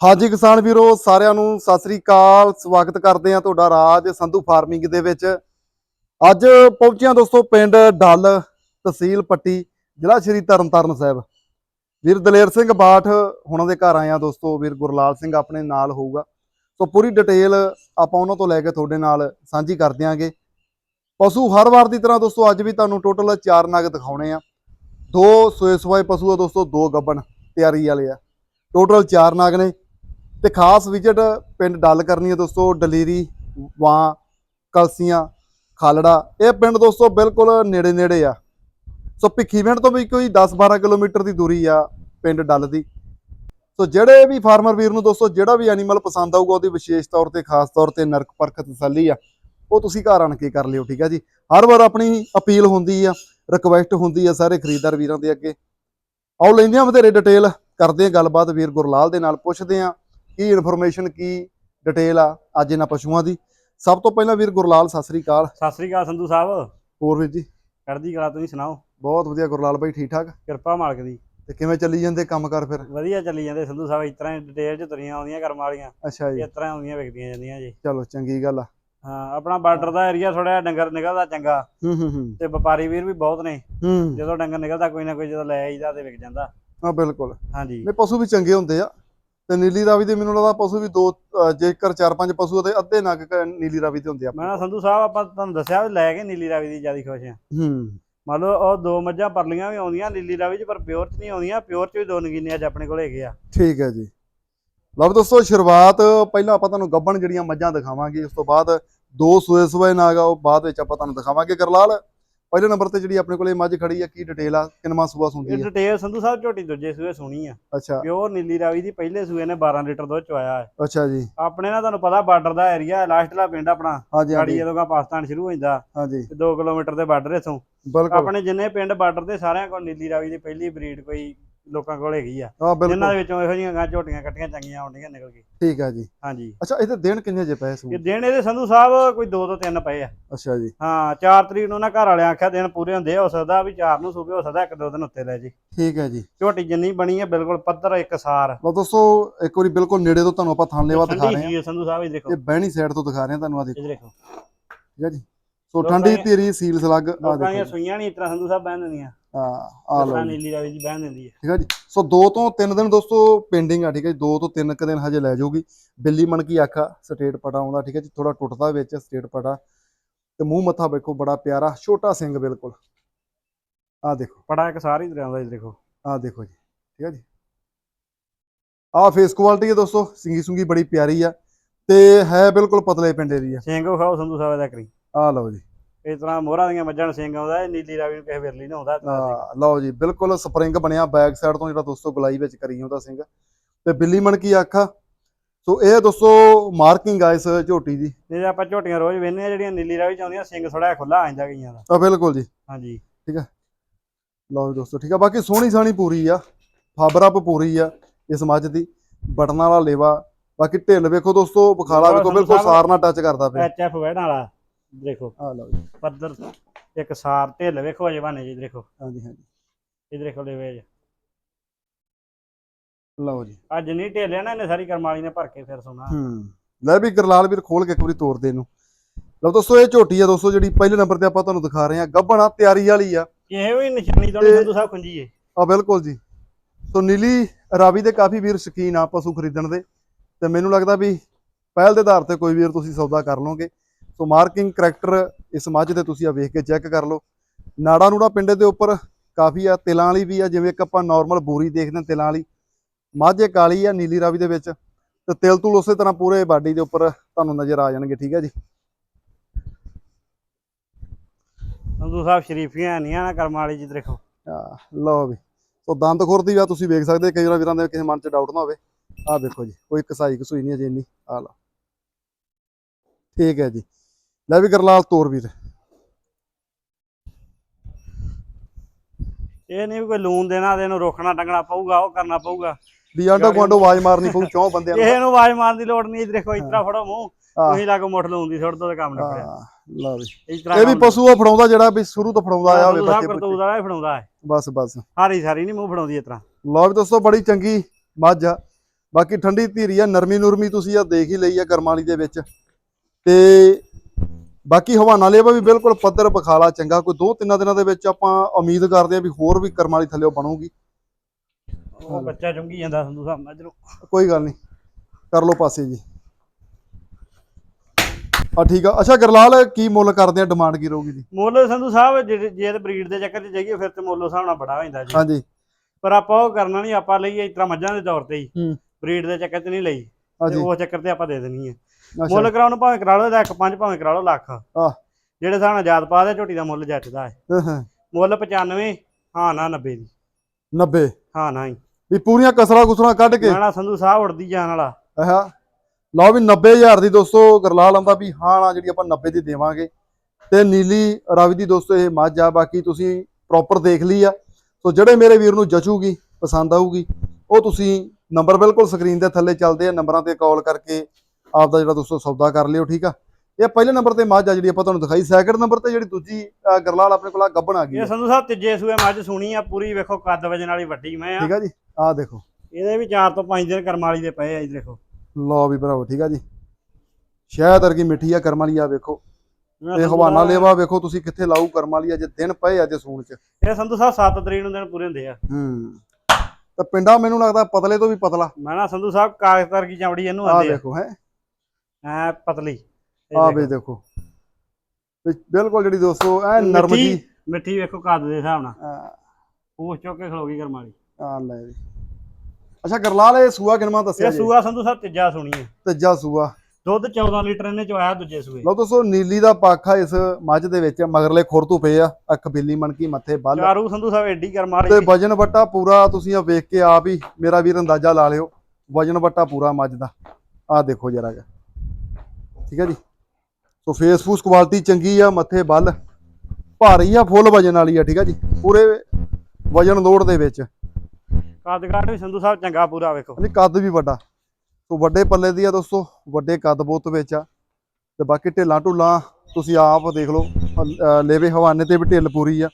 ਹਾਜੀ ਕਿਸਾਨ ਵੀਰੋ, ਸਾਰਿਆਂ ਨੂੰ ਸਤਿ ਸ੍ਰੀ ਅਕਾਲ। ਸਵਾਗਤ ਕਰਦੇ ਆ ਤੁਹਾਡਾ ਰਾਜ ਸੰਧੂ ਫਾਰਮਿੰਗ ਦੇ ਵਿੱਚ। ਅੱਜ ਪਹੁੰਚਿਆ ਦੋਸਤੋ ਪਿੰਡ ਡੱਲ ਤਹਿਸੀਲ ਪੱਟੀ, ਜ਼ਿਲ੍ਹਾ ਸ਼੍ਰੀ ਤਰਨਤਾਰਨ ਸਾਹਿਬ। ਵੀਰ ਦਲੇਰ ਸਿੰਘ ਬਾਠ ਹੁਣਾਂ ਦੇ ਘਰ ਆਏ ਆ ਦੋਸਤੋ। ਵੀਰ ਗੁਰਲਾਲ ਸਿੰਘ ਆਪਣੇ ਨਾਲ ਹੋਊਗਾ। ਸੋ ਪੂਰੀ ਡਿਟੇਲ ਆਪਾਂ ਉਹਨਾਂ ਤੋਂ ਲੈ ਕੇ ਤੁਹਾਡੇ ਨਾਲ ਸਾਂਝੀ ਕਰ ਦਿਆਂਗੇ। ਪਸ਼ੂ ਹਰ ਵਾਰ ਦੀ ਤਰ੍ਹਾਂ ਦੋਸਤੋ, ਅੱਜ ਵੀ ਤੁਹਾਨੂੰ ਟੋਟਲ ਚਾਰ ਨਗ ਦਿਖਾਉਣੇ ਆ। ਦੋ ਸੋਏ ਸਵਾਏ ਪਸ਼ੂ ਆ ਦੋਸਤੋ, ਦੋ ਗੱਬਣ ਤਿਆਰੀ ਵਾਲੇ ਆ। ਟੋਟਲ ਚਾਰ ਨਾਗ ਨੇ। ਤੇ ਖਾਸ ਵਿਜ਼ਿਟ ਪਿੰਡ ਡੱਲ ਕਰਨੀ ਹੈ ਦੋਸਤੋ, ਡਲੀਰੀ, ਵਾਂ, ਕਲਸੀਆਂ, ਖਾਲੜਾ। ਇਹ ਪਿੰਡ ਦੋਸਤੋ ਬਿਲਕੁਲ ਨੇੜੇ ਨੇੜੇ ਆ। ਸੋ ਭਿੱਖੀਵਿੰਡ ਤੋਂ ਵੀ ਕੋਈ 10-12 ਕਿਲੋਮੀਟਰ ਦੀ ਦੂਰੀ ਆ ਪਿੰਡ ਡੱਲ ਦੀ। ਸੋ ਜਿਹੜੇ ਵੀ ਫਾਰਮਰ ਵੀਰ ਨੂੰ ਦੋਸਤੋ, ਜਿਹੜਾ ਵੀ ਐਨੀਮਲ ਪਸੰਦ ਆਊਗਾ, ਉਹਦੀ ਵਿਸ਼ੇਸ਼ ਤੌਰ ਤੇ, ਖਾਸ ਤੌਰ ਤੇ ਨਰਕ ਪਰਖ ਤਸੱਲੀ ਆ, ਉਹ ਤੁਸੀਂ ਘਰ ਆਣ ਕੇ ਕਰ ਲਿਓ, ਠੀਕ ਆ ਜੀ? ਹਰ ਵਾਰ ਆਪਣੀ ਅਪੀਲ ਹੁੰਦੀ ਆ ਰਿਕਵੈਸਟ ਹੁੰਦੀ ਆ ਸਾਰੇ ਖਰੀਦਦਾਰ ਵੀਰਾਂ ਦੇ ਅੱਗੇ। ਆਓ ਲੈਂਦੇ ਆ ਵਧੇਰੇ ਡਿਟੇਲ ਕਰਦੇ ਆ ਗੱਲਬਾਤ, ਵੀਰ ਗੁਰਲਾਲ ਦੇ ਨਾਲ ਪੁੱਛਦੇ ਆ ਕੀ ਇਨਫੋਰਮੇਸ਼ਨ ਕੀ ਡਿਟੇਲ ਆ ਅੱਜ ਇਹਨਾਂ ਪਸ਼ੂਆਂ ਦੀ। ਸਭ ਤੋਂ ਪਹਿਲਾਂ ਵੀਰ ਗੁਰਲਾਲ ਸਤਿ ਸ੍ਰੀ ਅਕਾਲ। ਸਤਿ ਸ੍ਰੀ ਅਕਾਲ ਸੰਧੂ ਸਾਹਿਬ। ਹੋਰ ਵੀਰ ਜੀ? ਚੜ੍ਹਦੀ ਕਲਾ ਤੁਸੀਂ ਸੁਣਾਓ? ਬਹੁਤ ਵਧੀਆ ਗੁਰਲਾਲ ਭਾਈ ਠੀਕ ਠਾਕ? ਕਿਰਪਾ ਮਾਲਕ ਦੀ। ਤੇ ਕਿਵੇਂ ਚੱਲੀ ਜਾਂਦੇ ਕੰਮ ਕਰ ਫਿਰ? ਵਧੀਆ ਚੱਲੀ ਜਾਂਦੇ ਸੰਧੂ ਸਾਹਿਬ ਇਸ ਤਰ੍ਹਾਂ ਡਿਟੇਲ ਚ ਤੁਰੀਆਂ ਆਉਂਦੀਆਂ ਕਰਮ ਵਾਲੀਆਂ। ਅੱਛਾ ਜੀ। ਇਸ ਤਰ੍ਹਾਂ ਆਉਂਦੀਆਂ ਵਿਕਦੀਆਂ ਜਾਂਦੀਆਂ ਜੀ। ਚਲੋ ਚੰਗੀ ਗੱਲ ਆ। ਹਾਂ ਆਪਣਾ ਬਾਰਡਰ ਦਾ ਏਰੀਆ ਥੋੜਾ ਜਿਹਾ ਡੰਗਰ ਨਿਕਲਦਾ ਚੰਗਾ। ਹੂੰ ਹੂੰ ਹੂੰ। ਤੇ ਵਪਾਰੀ ਵੀਰ ਵੀ ਬਹੁਤ ਨੇ। ਜਦੋਂ ਡੰਗਰ ਨਿਕਲਦਾ ਕੋਈ ਨਾ ਕੋਈ ਜਦੋਂ ਲੈ ਆਈਦਾ ਤੇ ਵਿਕ ਜਾਂਦਾ। ਹਾਂ ਬਿਲਕੁਲ। ਹਾਂਜੀ। ਨੇ ਪਸ਼ੂ ਵੀ ਚੰਗੇ ਹੁੰਦੇ ਆ। ਤੇ ਨੀਲੀ ਰਾਵੀ ਦੇ ਮੈਨੂੰ ਲੱਗਦਾ ਪਸ਼ੂ ਵੀ ਦੋ ਜੇਕਰ ਚਾਰ ਪੰਜ ਪਸ਼ੂ ਤੇ ਅੱਧੇ ਨਗ ਨੀਲੀ ਰਾਵੀ ਦੇ ਹੁੰਦੇ ਆ। ਮੈਂ ਸੰਧੂ ਸਾਹਿਬ ਆਪਾਂ ਤੁਹਾਨੂੰ ਦੱਸਿਆ ਵੀ ਲੈ ਕੇ ਨੀਲੀ ਰਾਵੀ ਦੀ ਜ਼ਿਆਦਾ ਖੁਸ਼ ਆ। ਹੂੰ। ਮੰਨ ਲਓ ਉਹ ਦੋ ਮੱਝਾਂ ਪਰਲੀਆਂ ਵੀ ਆਉਂਦੀਆਂ ਨੀਲੀ ਰਾਵੀ ਚ ਪਰ ਪਿਓਰ ਚ ਨਹੀਂ ਆਉਂਦੀਆਂ ਪਿਓਰ ਚ ਵੀ ਦੋ ਨਗੀਨੇ ਅੱਜ ਆਪਣੇ ਕੋਲ ਹੈਗੇ ਆ। ਠੀਕ ਹੈ ਜੀ। ਲਓ ਦੋਸਤੋ ਸ਼ੁਰੂਆਤ ਪਹਿਲਾਂ ਆਪਾਂ ਤੁਹਾਨੂੰ ਗੱਬਣ ਜਿਹੜੀਆਂ ਮੱਝਾਂ ਦਿਖਾਵਾਂਗੇ ਉਸ ਤੋਂ ਬਾਅਦ ਦੋ ਸੂਏ ਸੂਏ ਨਾਗਾ ਉਹ ਬਾਅਦ ਵਿੱਚ ਆਪਾਂ ਤੁਹਾਨੂੰ ਦਿਖਾਵਾਂਗੇ। ਕਰਲਾਲ ਪਹਿਲੇ ਨੰਬਰ ਤੇ ਜਿਹੜੀ ਆਪਣੇ ਕੋਲੇ ਮੱਝ ਖੜੀ ਆ ਕੀ ਡਿਟੇਲ ਆ ਕਿੰਨਵਾਂ ਸੂਆ ਇਹ ਸੁੰਦੀ ਆ? ਡਿਟੇਲ ਸੰਧੂ ਸਾਹਿਬ ਝੋਟੀ ਦੂਜੇ ਸੂਏ ਸੋਹਣੀ ਆ। ਅੱਛਾ। ਪਿਓਰ ਨੀਲੀ ਰਾਵੀ ਦੀ ਪਹਿਲੇ ਸੂਏ ਨੇ 12 ਲੀਟਰ ਦੁੱਧ ਚੁਆਇਆ ਹੈ। ਅੱਛਾ ਜੀ। ਆਪਣੇ ਨਾਲ ਤੁਹਾਨੂੰ ਪਤਾ ਬਾਰਡਰ ਦਾ ਏਰੀਆ ਲਾਸਟਲਾ ਪਿੰਡ ਆਪਣਾ। ਗਾੜੀ ਜਦੋਂ ਕਾ ਪਾਕਿਸਤਾਨ ਸ਼ੁਰੂ ਹੋ ਜਾਂਦਾ ਹਾਂਜੀ। ਤੇ 2 ਕਿਲੋਮੀਟਰ ਦੇ ਬਾਰਡਰ ਇਥੋਂ। ਬਿਲਕੁਲ। ਆਪਣੇ ਜਿੰਨੇ ਪਿੰਡ ਬਾਰਡਰ ਦੇ ਸਾਰਿਆਂ ਕੋਲ ਨੀਲੀ ਰਾਵੀ ਦੀ ਪਹਿਲੀ ਬਰੀਡ ਕੋਈ ਲੋਕਾਂ ਕੋਲ ਹੈਗੀ ਆ। ਹਾਂ ਜਿਨ੍ਹਾਂ ਬਿਲਕੁਲ ਦੇ ਵਿੱਚੋਂ ਇਹੋ ਜਿਹੀਆਂ ਗਾਂ ਝੋਟੀਆਂ ਕੱਟੀਆਂ ਚੰਗੀਆਂ ਆਉਂਦੀਆਂ ਨਿਕਲ ਕੇ। ਠੀਕ ਹੈ ਜੀ। ਹਾਂਜੀ। ਅੱਛਾ ਇਹਦੇ ਦਿਨ ਕਿੰਨੇ ਜੇ ਪਏ ਸੂ ਇਹ ਦਿਨ ਇਹਦੇ ਸੰਧੂ ਸਾਹਿਬ ਕੋਈ 2 ਤੋਂ 3 ਪਏ ਆ। ਅੱਛਾ ਜੀ। ਹਾਂ 4 ਤਰੀਕ ਨੂੰ ਉਹਨਾਂ ਘਰ ਵਾਲਿਆਂ ਆਖਿਆ ਦਿਨ ਪੂਰੇ ਹੁੰਦੇ ਆ ਹੋ ਸਕਦਾ ਵੀ 4 ਨੂੰ ਸੂਬੇ ਹੋ ਸਕਦਾ ਇੱਕ ਦੋ ਦਿਨ ਉੱਤੇ ਲੈ ਜੀ। ਠੀਕ ਹੈ ਜੀ। ਝੋਟੀ ਜਿੰਨੀ ਬਣੀ ਹੈ ਬਿਲਕੁਲ ਪੱਧਰ ਇੱਕ ਸਾਰ। ਲਓ ਦੋਸਤੋ ਇੱਕ ਵਾਰੀ ਬਿਲਕੁਲ ਨੇੜੇ ਤੋਂ ਤੁਹਾਨੂੰ ਆਪਾਂ ਥਾਂ ਲੈਵਾ ਦਿਖਾ ਠੰਡੀ ਰਹੇ ਹਾਂ। ਸੀ ਸੰਧੂ ਸਾਹਿਬ ਇਹ ਦੇਖੋ। ਇਹ ਬਹਿਣੀ ਸਾਈਡ ਤੋਂ ਦਿਖਾ ਰਹੇ ਹਾਂ ਤੁਹਾਨੂੰ ਆ ਦੇਖੋ ਇਹ ਦੇਖੋ। ਠੀਕ ਹੈ ਜੀ। ਸੋ ਲੋਕਾਂ ਠੰਡੀ ਦੀਆਂ- ਧੀਰੀ ਸੀਲ ਸਲੱਗ ਆ ਲੋਕਾਂ ਦੇਖੋ ਦੀਆਂ ਜੀ। ਸੂਈਆਂ ਨਹੀਂ ਇਸ ਤਰ੍ਹਾਂ ਸੰਧੂ ਸਾਹਿਬ ਬਹਿਣ ਦਿੰਦੀਆਂ। ਆ ਲਓ ਜੀ। ਨੀਲੀ ਰਾਵੀ ਦੀ ਬਹਿਣ ਦਿੰਦੀ ਹੈ। ਠੀਕ ਹੈ ਜੀ। ਸੋ 2 ਤੋਂ 3 ਦਿਨ ਦੋਸਤੋ ਪੈਂਡਿੰਗ ਆ ਠੀਕ ਹੈ ਜੀ। 2 ਤੋਂ 3 ਕ ਦਿਨ ਹਜੇ ਲੈ ਜਾਊਗੀ। ਬਿੱਲੀ ਮਣ ਕੀ ਆਖਾ ਸਟੇਟ ਪਟਾ ਆਉਂਦਾ ਠੀਕ ਹੈ ਜੀ। ਥੋੜਾ ਟੁੱਟਦਾ ਵਿੱਚ ਸਟੇਟ ਪਟਾ। ਤੇ ਮੂੰਹ ਮੱਥਾ ਵੇਖੋ ਬੜਾ ਪਿਆਰਾ ਛੋਟਾ ਸਿੰਘ ਬਿਲਕੁਲ। ਆ ਦੇਖੋ। ਬੜਾ ਇੱਕ ਸਾਰ ਦਰਿਆ ਦਾ ਇਹ ਦੇਖੋ। ਆ ਦੇਖੋ ਜੀ ਠੀਕ ਹੈ ਜੀ। ਆ ਫੇਸ ਕੁਆਲਿਟੀ ਹੈ ਦੋਸਤੋ ਸਿੰਗੀ ਸੁੰਗੀ ਬੜੀ ਪਿਆਰੀ ਆ। ਤੇ ਹੈ ਬਿਲਕੁਲ ਪਤਲੇ ਪਿੰਡੇ ਦੀ ਆ। ਸਿੰਘ ਖਾਓ ਸੰਧੂ ਸਾਹਿਬ ਦਾ ਕਰੀ। ਆ ਲਓ ਜੀ। ਇਸ ਤਰ੍ਹਾਂ ਮੋਹਰਾਂ ਦੀਆਂ ਮੱਝਾਂ ਨੂੰ ਸਿੰਘ ਆਉਂਦਾ ਇਹ ਨੀਲੀ ਰਾਵੀ ਨੂੰ ਕਿਸੇ ਵਿਰਲੀ ਨੂੰ ਆਉਂਦਾ ਇਸ ਤਰ੍ਹਾਂ ਸਿੰਘ। ਆ ਲਓ ਜੀ ਬਿਲਕੁਲ ਸਪਰਿੰਗ ਬਣਿਆ ਬੈਕ ਸਾਈਡ ਤੋਂ ਜਿਹੜਾ ਦੋਸਤੋ ਗੁਲਾਈ ਵਿੱਚ ਕਰੀ ਉਹਦਾ ਸਿੰਘ ਤੇ ਬਿੱਲੀ ਮਣ ਕੀ ਆਖਾ? ਸੋ ਇਹ ਦੋਸਤੋ ਮਾਰਕਿੰਗ ਆ ਇਸ ਝੋਟੀ ਦੀ। ਨਹੀਂ ਤਾਂ ਆਪਾਂ ਝੋਟੀਆਂ ਰੋਜ਼ ਵੇਖਦੇ ਆ ਜਿਹੜੀਆਂ ਨੀਲੀ ਰਾਵੀ ਚ ਆਉਂਦੀਆਂ ਸਿੰਘ ਥੋੜਾ ਖੁੱਲਾ ਆ ਜਾਂਦਾ ਗਈਆਂ ਦਾ। ਆ ਬਿਲਕੁਲ ਜੀ। ਹਾਂਜੀ। ਲਓ ਜੀ ਦੋਸਤੋ ਠੀਕ ਆ। ਬਾਕੀ ਸੋਹਣੀ ਸਾਣੀ ਪੂਰੀ ਆ ਫਾਬਰਅਪ ਪੂਰੀ ਆ ਇਸ ਮੱਝ ਦੀ। ਬਟਨਾਂ ਵਾਲਾ ਲੇਵਾ। ਬਾਕੀ ਢਿੱਲ ਵੇਖੋ ਦੋਸਤੋ ਬਖਾਲਾ ਵੇਖੋ ਬਿਲਕੁਲ ਸਾਰ ਨਾਲ ਟੱਚ ਕਰਦਾ ਪਿਆ। ਐਚ ਐਫ ਵੈਣ ਵਾਲਾ। ਦੇਖੋ। ਆ ਲਓ ਜੀ। ਪੱਧਰ ਇੱਕ ਸਾਰ ਢਿੱਲ ਵੇਖੋ ਅਜੇ ਬਾਨੇ ਜੀ ਦੇਖੋ। ਹਾਂਜੀ ਹਾਂਜੀ। ਇਹ ਦੇਖੋ ਲੈ ਵੇਜ ਲਓ ਜੀ। ਅੱਜ ਨਹੀਂ ਢਿੱਲਿਆ ਨਾ ਇਹਨੇ ਸਾਰੀ ਕਰਮਾਲੀ ਨੇ ਭਰ ਕੇ ਫਿਰ ਸੋਣਾ ਹੂੰ। ਲੈ ਵੀ ਗਰਲਾਲ ਵੀਰ ਖੋਲ ਕੇ ਇੱਕ ਵਾਰੀ ਤੋੜ ਦੇ ਇਹਨੂੰ। ਲਓ ਦੋਸਤੋ ਇਹ ਝੋਟੀ ਆ ਦੋਸਤੋ ਜਿਹੜੀ ਪਹਿਲੇ ਨੰਬਰ ਤੇ ਆਪਾਂ ਤੁਹਾਨੂੰ ਦਿਖਾ ਰਹੇ ਆ ਗੱਭਣ ਤਿਆਰੀ ਵਾਲੀ ਆ। ਇਹ ਵੀ ਨਿਸ਼ਾਨੀ ਤੋਂ ਤੇ- ਸੰਧੂ ਸਾਹਿਬ ਖੁੰਜੀ ਏ? ਆ ਬਿਲਕੁਲ ਜੀ। ਸੋ ਨੀਲੀ ਰਾਵੀ ਦੇ ਕਾਫੀ ਵੀਰ ਸ਼ਕੀਨ ਆ ਪਸ਼ੂ ਖਰੀਦਣ ਦੇ। ਤੇ ਮੈਨੂੰ ਲੱਗਦਾ ਵੀ ਪਹਿਲ ਦੇ ਆਧਾਰ ਤੇ ਕੋਈ ਵੀਰ ਤੁਸੀਂ ਸੌਦਾ ਕਰ ਲਓਗੇ। ਸੋ ਮਾਰਕਿੰਗ ਕਰੈਕਟਰ ਇਸ ਮੱਝ ਦੇ ਤੁਸੀਂ ਆ ਵੇਖ ਕੇ ਚੈੱਕ ਕਰ ਲਓ। ਨਾੜਾ ਨੂੜਾ ਪਿੰਡੇ ਦੇ ਉੱਪਰ ਕਾਫੀ ਆ ਤਿਲਾਂ ਵਾਲੀ ਵੀ ਆ ਜਿਵੇਂ ਇੱਕ ਆਪਾਂ ਨਾਰਮਲ ਬੂਰੀ ਦੇਖਦੇ ਹਾਂ ਤਿਲਾਂ ਵਾਲੀ। ਮੱਝ ਕਾਲੀ ਆ ਨੀਲੀ ਰਾਵੀ ਦੇ ਵਿੱਚ। ਤੇ ਤਿਲ ਤੁਲ ਉਸੇ ਤਰ੍ਹਾਂ ਪੂਰੇ ਬਾਡੀ ਦੇ ਉੱਪਰ ਤੁਹਾਨੂੰ ਨਜ਼ਰ ਆ ਜਾਣਗੇ ਠੀਕ ਹੈ ਜੀ? ਸੰਧੂ ਸਾਹਿਬ ਸ਼ਰੀਫੀਆਂ ਨਹੀਂ ਆ ਨਾ ਕਰਮਾਲੀ ਜੀ ਦੇਖੋ। ਆ ਲਓ ਵੀ। ਸੋ ਦੰਦ ਖੁਰਦੀ ਆ ਤੁਸੀਂ ਵੇਖ ਸਕਦੇ ਕਈ ਵਾਰ ਵੀਰਾਂ ਦੇ ਕਿਸੇ ਮਨ 'ਚ ਡਾਊਟ ਨਾ ਹੋਵੇ। ਆਹ ਦੇਖੋ ਜੀ ਕੋਈ ਕਸਾਈ ਕਸੂਈ ਨਹੀਂ ਅਜੇ ਇੰਨੀ। ਆ ਲਓ। ਠੀਕ ਹੈ ਜੀ। ਲੈ ਵੀ ਕਰਲਾਲ ਤੋਰ ਵੀਰ ਇਹ ਨਹੀਂ ਕੋਈ ਲੂਣ ਦੇਣਾ ਤੇ ਇਹਨੂੰ ਰੋਕਣਾ ਟੰਗਣਾ ਪਊਗਾ ਉਹ ਕਰਨਾ ਪਊਗਾ। ਵੀ ਆਂਡਾ ਗੁਆਂਢੋਂ ਆਵਾਜ਼ ਮਾਰਨੀ ਪਊ ਚੌਂ ਬੰਦਿਆਂ ਨੂੰ। ਇਹ ਨੂੰ ਆਵਾਜ਼ ਮਾਰਨ ਦੀ ਲੋੜ ਨਹੀਂ ਦੇਖੋ ਇਸ ਤਰ੍ਹਾਂ ਫੜੋ ਮੂੰਹ। ਤੁਸੀਂ ਲਾਗੋ ਮੁੱਠ ਲੂਣ ਦੀ ਸੁੱਟ ਦੋ ਤੇ ਕੰਮ ਹਾਂ, ਲਓ ਵੀ। ਇਹ ਵੀ ਪਸ਼ੂ ਉਹ ਫੜਾਉਂਦਾ ਜਿਹੜਾ ਵੀ ਸ਼ੁਰੂ ਤੋਂ ਫੜਾਉਂਦਾ ਆਇਆ ਹੋਵੇ ਬੱਚੇ ਬੱਚੇ। ਵਾਲਾ ਹੀ ਫੜਾਉਂਦਾ ਹੈ। ਬਸ ਬਸ। ਹਾਰੀ ਸਾਰੀ ਨਹੀਂ ਮੂੰਹ ਫੜਾਉਂਦੀ ਇਸ ਤਰ੍ਹਾਂ। ਲਓ ਵੀ ਦੋਸਤੋ ਬੜੀ ਚੰਗੀ ਮੱਝ ਆ। ਬਾਕੀ ਠੰਡੀ ਧੀਰੀ ਆ ਨਰਮੀ ਨੁਰਮੀ ਤੁਸੀਂ ਆ ਦੇਖ ਹੀ ਲਈ ਆ ਕਰਮਾਲੀ ਦੇ ਵਿੱਚ। ਤੇ ਬਾਕੀ ਹਵਾਨਾ ਲੇਵਾ ਵੀ ਬਿਲਕੁਲ ਪੱਧਰ ਬਖਾਲਾ ਚੰਗਾ। ਕੋਈ ਦੋ ਤਿੰਨਾਂ ਦਿਨਾਂ ਦੇ ਵਿੱਚ ਆਪਾਂ ਉਮੀਦ ਕਰਦੇ ਆ ਵੀ ਹੋਰ ਵੀ ਕਰਮਾਲੀ ਥੱਲੇ ਬਣੂਗੀ। ਉਹ ਬੱਚਾ ਚੁੰਗੀ ਜਾਂਦਾ ਸੰਧੂ ਸਾਹਿਬ ਮੱਝ ਨੂੰ ਕੋਈ ਗੱਲ ਨਹੀਂ। ਕਰ ਲਓ ਪਾਸੇ ਜੀ। ਆ ਠੀਕ ਆ। ਅੱਛਾ ਗਰਲਾਲ ਕੀ ਮੁੱਲ ਕਰਦੇ ਆ ਡਿਮਾਂਡ ਕੀ ਰਹੂਗੀ ਜੀ? ਮੁੱਲ ਸੰਧੂ ਸਾਹਿਬ ਜੇ ਜੇ ਤੇ ਬਰੀਡ ਦੇ ਚੱਕਰ 'ਚ ਜਾਈਏ ਫਿਰ ਤੇ ਮੁੱਲ ਹਿਸਾਬ ਨਾਲ ਬੜਾ ਹੋ ਜਾਂਦਾ ਜੀ। ਹਾਂਜੀ। ਪਰ ਆਪਾਂ ਉਹ ਕਰਨਾ ਨਹੀਂ ਆਪਾਂ ਲਈਏ ਇਸ ਤਰ੍ਹਾਂ ਮੱਝਾਂ ਦੇ ਤੌਰ ਤੇ ਹੀ। ਬਰੀਡ ਦੇ ਚੱਕਰ 'ਚ ਨਹੀਂ ਲਈ। ਤੇ ਉਹ ਚੱਕਰ ਤੇ ਆਪਾਂ ਦੇ ਦੇਣੀ ਹੈ। ਮੁੱਲ ਕਰਾਉਣ ਭਾਵੇਂ ਕਰਾ ਲਓ ਇੱਕ ਪੰਜ ਭਾਵੇਂ ਕਰਾ ਲਓ ਲੱਖ। ਆਹ। ਜਿਹੜੇ ਨਾਲ ਜਾਤ ਪਾ ਦੇ ਝੋਟੀ ਦਾ ਮੁੱਲ ਜੱਟਦਾ ਹੈ। ਹਾਂ, ਹਾਂ, ਮੁੱਲ 95 ਹਾਂ ਨਾ 90 ਦੀ। 90 ਹਾਂ ਨਾ ਹੀ। ਵੀ ਪੂਰੀਆਂ ਕਸਰਾ ਕੁਸਰਾ ਕੱਢ ਕੇ। ਨਾਲਾ ਸੰਧੂ ਸਾਹਿਬ ਉੜਦੀ ਜਾਣ ਵਾਲਾ। ਆਹਾ। ਲਓ ਵੀ 90000 ਦੀ ਦੋਸਤੋ ਗਰਲਾਲ ਆਂਦਾ ਵੀ ਹਾਂ ਨਾ ਜਿਹੜੀ ਆਪਾਂ 90 ਦੀ ਦੇਵਾਂਗੇ। ਤੇ ਨੀਲੀ ਰਾਵੀ ਦੀ ਦੋਸਤੋ ਇਹ ਮੱਝ ਆ ਬਾਕੀ ਤੁਸੀਂ ਪ੍ਰੋਪਰ ਦੇਖ ਲਈ ਆ। ਸੋ ਜਿਹੜੇ ਮੇਰੇ ਵੀਰ ਨੂੰ ਜਚੂਗੀ ਪਸੰਦ ਆਊਗੀ ਉਹ ਤੁਸੀਂ ਨੰਬਰ ਬਿਲਕੁਲ ਸਕਰੀਨ ਦੇ ਥੱਲੇ ਚੱਲਦੇ ਆ ਨੰਬਰਾਂ ਤੇ ਕਾਲ ਕਰਕੇ ਆਪ ਦਾ ਜਿਹੜਾ ਦੋਸਤੋ ਸੌਦਾ ਕਰ ਲਿਓ ਠੀਕ ਆ? ਇਹ ਪਹਿਲੇ ਨੰਬਰ ਤੇ ਮੱਝ ਆ ਜਿਹੜੀ ਆਪਾਂ ਤੁਹਾਨੂੰ ਦਿਖਾਈ ਸੈਕਿੰਡ ਨੰਬਰ ਤੇ ਜਿਹੜੀ ਦੂਜੀ ਗਰਲਾਲ ਆਪਣੇ ਕੋਲ ਆ ਗੱਬਣ ਆ ਗਈ ਇਹ ਆ। ਸੰਧੂ ਸਾਹਿਬ ਤੀਜੇ ਸੂਏ ਮੱਝ ਸੁਣੀ ਆ ਪੂਰੀ ਵੇਖੋ ਕੱਦ ਵਜਨ ਵਾਲੀ ਵੱਡੀ ਮੈਂ ਆ। ਠੀਕ ਆ ਜੀ? ਆਹ ਦੇਖੋ। ਇਹਦੇ ਵੀ 4 ਤੋਂ 5 ਦਿਨ ਕਰਮ ਵਾਲੀ ਦੇ ਪਏ ਆ ਜੀ ਦੇਖੋ। ਲਓ ਵੀ ਭਰਾਵੋ ਠੀਕ ਆ ਜੀ? ਸ਼ਹਿਦ ਵਰਗੀ ਮਿੱਠੀ ਆ ਕਰਮ ਵਾਲੀ ਆ ਵੇਖੋ। ਸੰਧੂ ਹਵਾਨਾ ਲੇਵਾ ਵੇਖੋ ਤੁਸੀਂ ਕਿੱਥੇ ਲਾਊ ਕਰਮ ਵਾਲੀ ਅਜੇ ਦਿਨ ਪਏ ਅਜੇ ਸੂਣ ਚ। ਇਹ ਸੰਧੂ ਸਾਹਿਬ 7 ਤਰੀਕ ਨੂੰ ਦਿਨ ਪੂਰੇ ਹੁੰਦੇ ਆ। ਹੂੰ। ਤੇ ਪਿੰਡਾ ਮੈਨੂੰ ਲੱਗਦਾ ਪਤਲੇ ਤੋਂ ਵੀ ਪਤਲਾ। ਮੈਂ ਨਾ ਸੰਧੂ ਸਾਹਿਬ ਕਾਗਜ਼ ਤਰ ਕੀ ਚਮੜੀ ਇਹਨੂੰ ਆਂਦੇ ਦੇਖੋ ਹੈ। ਆ ਐ ਪਤਲੀ। ਦੇਖੋ। ਵੀ ਦੇਖੋ। ਬਿਲਕੁਲ ਜਿਹੜੀ ਦੋਸਤੋ ਐ ਨਰਮ ਜੀ। ਮਿੱਠੀ ਵੇਖੋ ਕੱਦ ਦੇ ਹਿਸਾਬ ਨਾਲ। ਆ ਪੂਛ ਚੁੱਕ ਕੇ ਖਲੋਗੀ ਕਰਮ ਵਾਲੀ। ਆਹ ਲੈ ਜੀ। ਅੱਛਾ ਗਰਲਾਲ ਇਹ ਸੂਆ ਕਿਨਮਾ ਦੱਸਿਆ ਇਹ ਸੂਆ ਸੰਧੂ ਸਾਹਿਬ ਤੀਜਾ ਸੁਣੀ ਹੈ। ਤੀਜਾ ਸੂਆ। ਦੁੱਧ 14 ਲੀਟਰ ਇਹਨੇ ਚੋਇਆ ਦੂਜੇ ਸੂਏ। ਲਓ ਦੋਸਤੋ ਨੀਲੀ ਦਾ ਪਾਖਾ ਇਸ ਮੱਝ ਦੇ ਵਿੱਚ। ਮਗਰਲੇ ਖੁਰ ਤੋਂ ਪਏ ਆ ਅੱਖ ਬਿੱਲੀ ਮਣਕੀ ਮੱਥੇ ਬੱਲ। ਚਾਰੂ ਸੰਧੂ ਸਾਹਿਬ ਐਡੀ ਕਰਮ ਵਾਲੀ। ਤੇ ਵਜਨ ਵੱਟਾ ਪੂਰਾ ਤੁਸੀਂ ਆ ਵੇਖ ਕੇ ਆਪ ਹੀ ਮੇਰਾ ਵੀਰ ਅੰਦਾਜ਼ਾ ਲਾ ਲਿਓ। ਵਜਨ ਵੱਟਾ ਪੂਰਾ ਮੱਝ ਦਾ। ਆਹ ਦੇਖੋ ਜਰਾ ਜਿਹਾ। ਠੀਕ ਹੈ ਜੀ। ਸੋ ਫੇਸ ਫੂਸ ਕੁਆਲਿਟੀ ਚੰਗੀ ਆ ਮੱਥੇ ਬੱਲ ਭਾਰੀ ਆ ਫੁੱਲ ਵਜਨ ਵਾਲੀ ਆ ਠੀਕ ਹੈ ਜੀ। ਪੂਰੇ ਵਜਨ ਲੋਡ ਦੇ ਵਿੱਚ। ਕੱਦ ਕਾਠ ਵੀ ਸੰਧੂ ਸਾਹਿਬ ਚੰਗਾ ਪੂਰਾ ਵੇਖੋ। ਯਾਨੀ ਕੱਦ ਵੀ ਵੱਡਾ। ਸੋ ਵੱਡੇ ਪੱਲੇ ਦੀ ਆ ਦੋਸਤੋ ਵੱਡੇ ਕੱਦ ਬੋਤ ਵਿੱਚ ਆ। ਤੇ ਬਾਕੀ ਢਿੱਲਾਂ ਢੁੱਲਾਂ ਤੁਸੀਂ ਆਪ ਦੇਖ ਲਓ। ਲੇਵੇ ਹਵਾਨੇ ਤੇ ਵੀ ਢਿੱਲ ਪੂਰੀ ਆ।